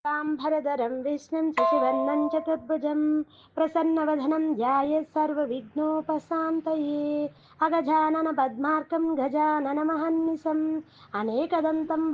शुक्लाम्भरधरं विष्णुं शशिवर्णं चतुर्भुजं प्रसन्नवदनं ध्यायेत् सर्वविघ्नोपशान्तये। अगजाननपद्मार्कं गजाननमहन्निशम् अनेकदन्तं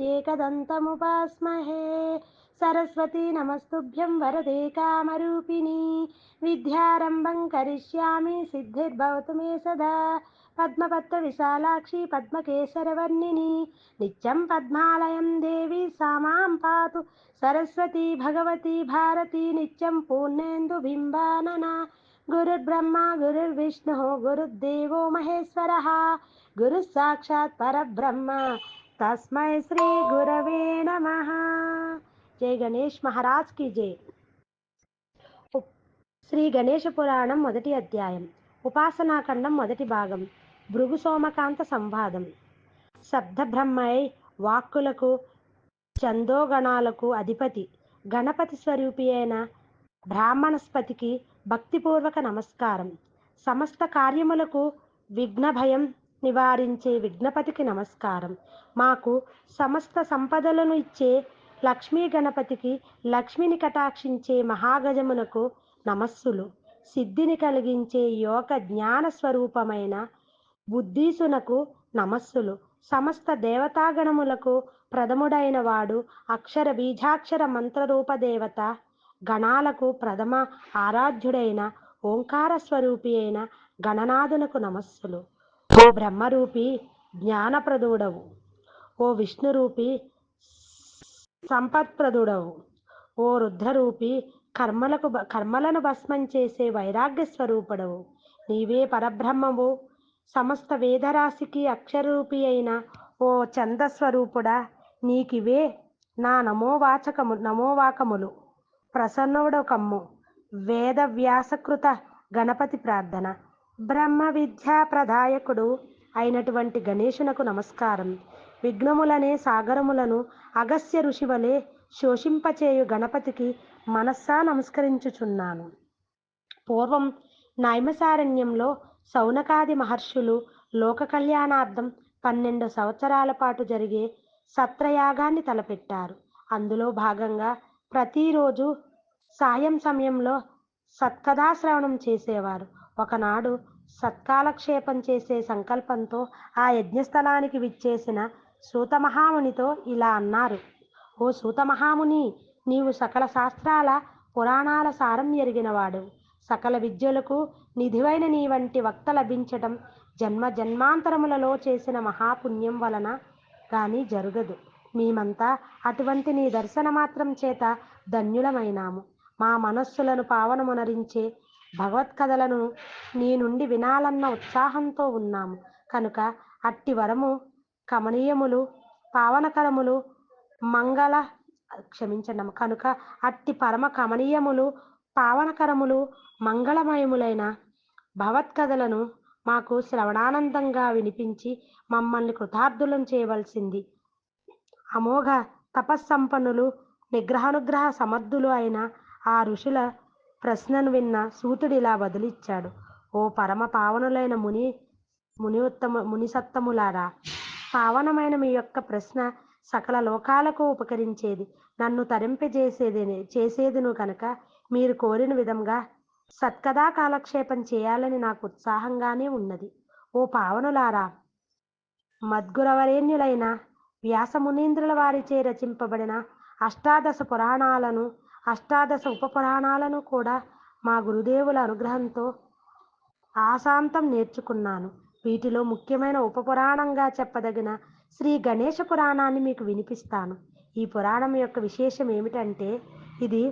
एकदन्तमुपास्महे। सरस्वती नमस्तुभ्यं वरदे कामरूपिणी। विद्यारम्भं करिष्यामि सिद्धिर्भवतु मे सदा। పద్మపత్ర విశాలాక్షి పద్మకేశరవర్ణిని. నిత్యం పద్మాలయం దేవి సామాం పాతు. సరస్వతి భగవతి భారతి నిత్యం పూర్ణేందు బింబానన. గురుర్బ్రహ్మ గురుర్విష్ణు గురుర్దేవో మహేశ్వర. గురు సాక్షాత్ పరబ్రహ్మ. తస్మై శ్రీ గురవే నమ. జై గణేష్ మహారాజ్కి జై. శ్రీ గణేష పురాణం మొదటి అధ్యాయం. ఉపాసనాఖండం మొదటి భాగం. భృగుసోమకాంత సంవాదం. శబ్దబ్రహ్మై వాక్కులకు చందోగణాలకు అధిపతి గణపతి స్వరూపి అయిన బ్రాహ్మణస్పతికి భక్తిపూర్వక నమస్కారం. సమస్త కార్యములకు విఘ్నభయం నివారించే విఘ్నపతికి నమస్కారం. మాకు సమస్త సంపదలను ఇచ్చే లక్ష్మీ గణపతికి లక్ష్మిని కటాక్షించే మహాగజమునకు నమస్సులు. సిద్ధిని కలిగించే యోగ జ్ఞాన స్వరూపమైన బుద్ధీసునకు నమస్సులు. సమస్త దేవతాగణములకు ప్రథముడైన వాడు అక్షర బీజాక్షర మంత్రరూప దేవత గణాలకు ప్రథమ ఆరాధ్యుడైన ఓంకార స్వరూపి అయిన గణనాథునకు నమస్సులు. ఓ బ్రహ్మరూపి జ్ఞానప్రదుడవు. ఓ విష్ణురూపి సంపత్ప్రదుడవు. ఓ రుద్రరూపి కర్మలకు కర్మలను భస్మం చేసే వైరాగ్య స్వరూపుడవు. నీవే పరబ్రహ్మవు. సమస్త వేదరాశికి అక్షరూపి అయిన ఓ చందస్వరూపుడా నీకివే నా నమోవాచకము నమోవాకములు. ప్రసన్నుడు కమ్ము వేద వ్యాసకృత గణపతి ప్రార్థన. బ్రహ్మ విద్యా ప్రదాయకుడు అయినటువంటి గణేశునకు నమస్కారం. విఘ్నములనే సాగరములను అగస్య ఋషివలే శోషింపచేయు గణపతికి మనస్సా నమస్కరించుచున్నాను. పూర్వం నైమసారణ్యంలో శౌనకాది మహర్షులు లోక కళ్యాణార్థం పన్నెండు సంవత్సరాల పాటు జరిగే సత్రయాగాన్ని తలపెట్టారు. అందులో భాగంగా ప్రతిరోజు సాయం సమయంలో సత్కథాశ్రవణం చేసేవారు. ఒకనాడు సత్కాలక్షేపం చేసే సంకల్పంతో ఆ యజ్ఞస్థలానికి విచ్చేసిన సూతమహామునితో ఇలా అన్నారు ఓ సూతమహాముని నీవు సకల శాస్త్రాల పురాణాల సారం ఎరిగినవాడు. సకల విద్యలకు నిధివైన నీ వంటి వక్త లభించటం జన్మ జన్మాంతరములలో చేసిన మహాపుణ్యం వలన కానీ జరగదు. మేమంతా అటువంటి నీ దర్శన మాత్రం చేత ధన్యులమైనాము. మా మనస్సులను పావనమునరించే భగవత్కథలను నీ నుండి వినాలన్న ఉత్సాహంతో ఉన్నాము. కనుక అట్టి వరము కమనీయములు పావనకరములు మంగళ క్షమించండి కనుక అట్టి పరమ కమనీయములు పావనకరములు మంగళమయములైన భగవత్కథలను మాకు శ్రవణానందంగా వినిపించి మమ్మల్ని కృతార్థులను చేయవలసింది. అమోఘ తపస్సంపన్నులు నిగ్రహానుగ్రహ సమర్థులు అయిన ఆ ఋషుల ప్రశ్నను విన్న సూతుడిలా బదులిచ్చాడు. ఓ పరమ పావనులైన ముని ముని ఉత్తమ మునిసత్తములారా! పావనమైన మీ యొక్క ప్రశ్న సకల లోకాలకు ఉపకరించేది. నన్ను తరింపజేసేదే చేసేదిను కనుక మీరు కోరిన విధంగా సత్కదా కాలక్షేపం చేయాలని నాకు ఉత్సాహంగానే ఉన్నది. ఓ పావనులారా మద్గురవరేణ్యులైన వ్యాసమునీంద్రుల వారిచే రచింపబడిన అష్టాదశ పురాణాలను అష్టాదశ ఉప పురాణాలను కూడా మా గురుదేవుల అనుగ్రహంతో ఆశాంతం నేర్చుకున్నాను. వీటిలో ముఖ్యమైన ఉప పురాణంగా చెప్పదగిన శ్రీ గణేష పురాణాన్ని మీకు వినిపిస్తాను. ఈ పురాణం యొక్క విశేషం ఏమిటంటే ఇది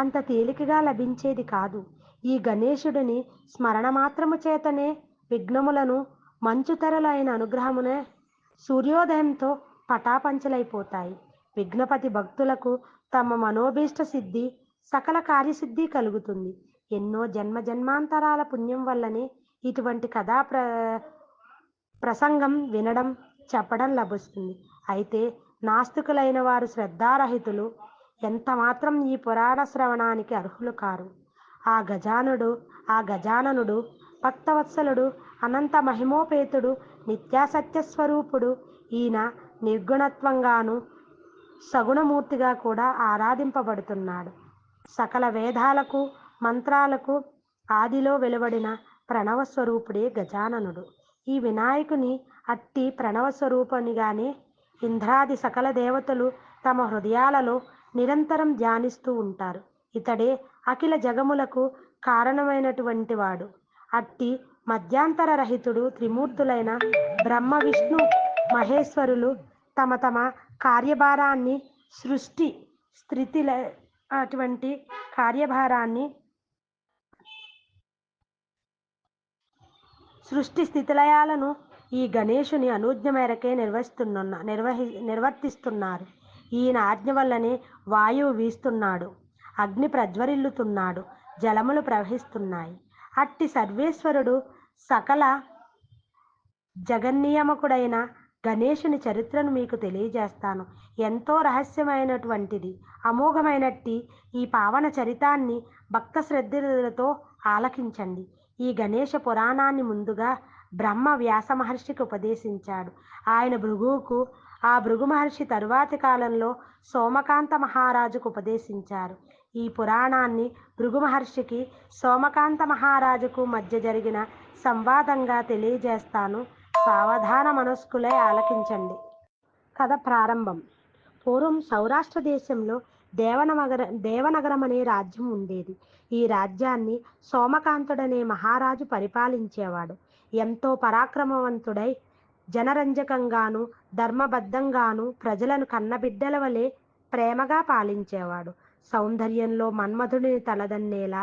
అంత తేలికగా లభించేది కాదు. ఈ గణేశుడిని స్మరణ మాత్రము చేతనే విఘ్నములను మంచుతెరలైన అనుగ్రహమునే సూర్యోదయంతో పటాపంచలైపోతాయి. విఘ్నపతి భక్తులకు తమ మనోభీష్ట సిద్ధి సకల కార్యసిద్ధి కలుగుతుంది. ఎన్నో జన్మ జన్మాంతరాల పుణ్యం వల్లనే ఇటువంటి కథా ప్ర ప్రసంగం వినడం చెప్పడం లభిస్తుంది. అయితే నాస్తికులైన వారు శ్రద్ధారహితులు ఎంత మాత్రం ఈ పురాణ శ్రవణానికి అర్హులు కారు? ఆ గజానుడు ఆ గజాననుడు భక్తవత్సలుడు అనంత మహిమోపేతుడు నిత్యాసత్య స్వరూపుడు ఈయన నిర్గుణత్వంగాను సగుణమూర్తిగా కూడా ఆరాధింపబడుతున్నాడు. సకల వేదాలకు మంత్రాలకు ఆదిలో వెలువడిన ప్రణవ స్వరూపుడే గజాననుడు. ఈ వినాయకుని అట్టి ప్రణవ స్వరూపునిగానే ఇంద్రాది సకల దేవతలు తమ హృదయాలలో నిరంతరం ధ్యానిస్తూ ఉంటారు. ఇతడే అఖిల జగములకు కారణమైనటువంటి వాడు. అట్టి మధ్యాంతర రహితుడు త్రిమూర్తులైన బ్రహ్మ విష్ణు మహేశ్వరులు తమ తమ కార్యభారాన్ని సృష్టి స్థితిల అటువంటి కార్యభారాన్ని సృష్టి స్థితిలయాలను ఈ గణేశుని అనుజ్ఞ మేరకే నిర్వహిస్తున్న నిర్వహి నిర్వర్తిస్తున్నారు. ఈయన ఆజ్ఞ వల్లనే వాయువు వీస్తున్నాడు అగ్ని ప్రజ్వరిల్లుతున్నాడు జలములు ప్రవహిస్తున్నాయి. అట్టి సర్వేశ్వరుడు సకల జగన్నియమకుడైన గణేశుని చరిత్రను మీకు తెలియజేస్తాను. ఎంతో రహస్యమైనటువంటిది అమోఘమైనట్టి ఈ పావన చరితాన్ని భక్త శ్రద్ధలతో ఆలకించండి. ఈ గణేష పురాణాన్ని ముందుగా బ్రహ్మ వ్యాస మహర్షికి ఉపదేశించాడు. ఆయన భృగువుకు ఆ భృగు మహర్షి తరువాతి కాలంలో సోమకాంత మహారాజుకు ఉపదేశించారు. ఈ పురాణాన్ని భృగు మహర్షికి సోమకాంత మహారాజుకు మధ్య జరిగిన సంవాదంగా తెలియజేస్తాను. సావధాన మనస్కులై ఆలకించండి. కథ ప్రారంభం. పూర్వం సౌరాష్ట్ర దేశంలో దేవనగర దేవనగరం అనే రాజ్యం ఉండేది. ఈ రాజ్యాన్ని సోమకాంతుడనే మహారాజు పరిపాలించేవాడు. ఎంతో పరాక్రమవంతుడై జనరంజకంగాను ధర్మబద్ధంగాను ప్రజలను కన్నబిడ్డల వలె ప్రేమగా పాలించేవాడు. సౌందర్యంలో మన్మధుడిని తలదన్నేలా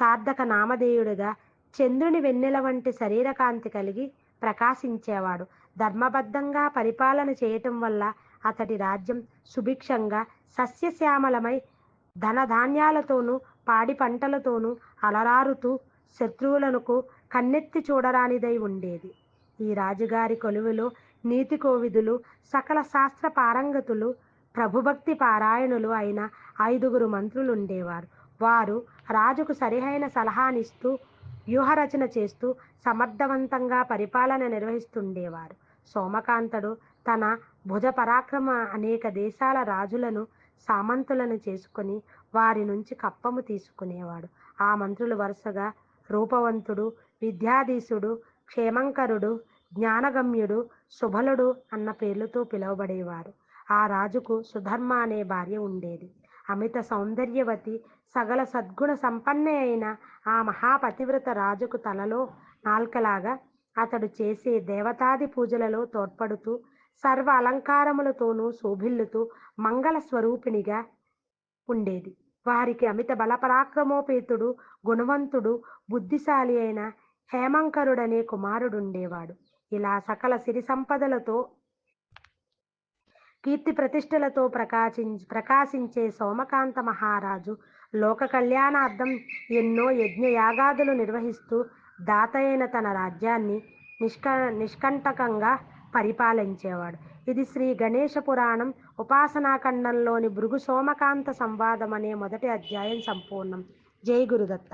సార్థక నామధేయుడిగా చంద్రుని వెన్నెల వంటి శరీరకాంతి కలిగి ప్రకాశించేవాడు. ధర్మబద్ధంగా పరిపాలన చేయటం వల్ల అతడి రాజ్యం సుభిక్షంగా సస్యశ్యామలమై ధనధాన్యాలతోనూ పాడి పంటలతోనూ అలరారుతూ శత్రువులకు కన్నెత్తి చూడరానిదై ఉండేది. ఈ రాజుగారి కొలువులో నీతి కోవిదులు సకల శాస్త్ర పారంగతులు ప్రభుభక్తి పారాయణులు అయిన ఐదుగురు మంత్రులు ఉండేవారు వారు రాజుకు సరిహైన సలహానిస్తూ వ్యూహరచన చేస్తూ సమర్థవంతంగా పరిపాలన నిర్వహిస్తుండేవారు. సోమకాంతుడు తన భుజ పరాక్రమ అనేక దేశాల రాజులను సామంతులను చేసుకుని వారి నుంచి కప్పము తీసుకునేవాడు. ఆ మంత్రులు వరుసగా రూపవంతుడు విద్యాధీశుడు క్షేమంకరుడు జ్ఞానగమ్యుడు శుభలుడు అన్న పేర్లతో పిలువబడేవారు. ఆ రాజుకు సుధర్మ అనే భార్య ఉండేది. అమిత సౌందర్యవతి సగల సద్గుణ సంపన్నే అయిన ఆ మహాపతివ్రత రాజుకు తలలో నాల్కలాగా అతడు చేసే దేవతాది పూజలలో తోడ్పడుతూ సర్వ అలంకారములతోనూ శోభిల్లుతూ మంగళ స్వరూపిణిగా ఉండేది. వారికి అమిత బలపరాక్రమోపేతుడు గుణవంతుడు బుద్ధిశాలి అయిన హేమంకరుడనే కుమారుడుండేవాడు. ఇలా సకల సిరి సంపదలతో కీర్తి ప్రతిష్టలతో ప్రకాశించి ప్రకాశించే సోమకాంత మహారాజు లోక కళ్యాణార్థం ఎన్నో యజ్ఞయాగాదులు నిర్వహిస్తూ దాత అయిన తన రాజ్యాన్ని నిష్క నిష్కంటకంగా పరిపాలించేవాడు. ఇది శ్రీ గణేశ పురాణం ఉపాసనాఖండంలోని భృగు సోమకాంత సంవాదం అనే మొదటి అధ్యాయం సంపూర్ణం. జై గురుదత్త.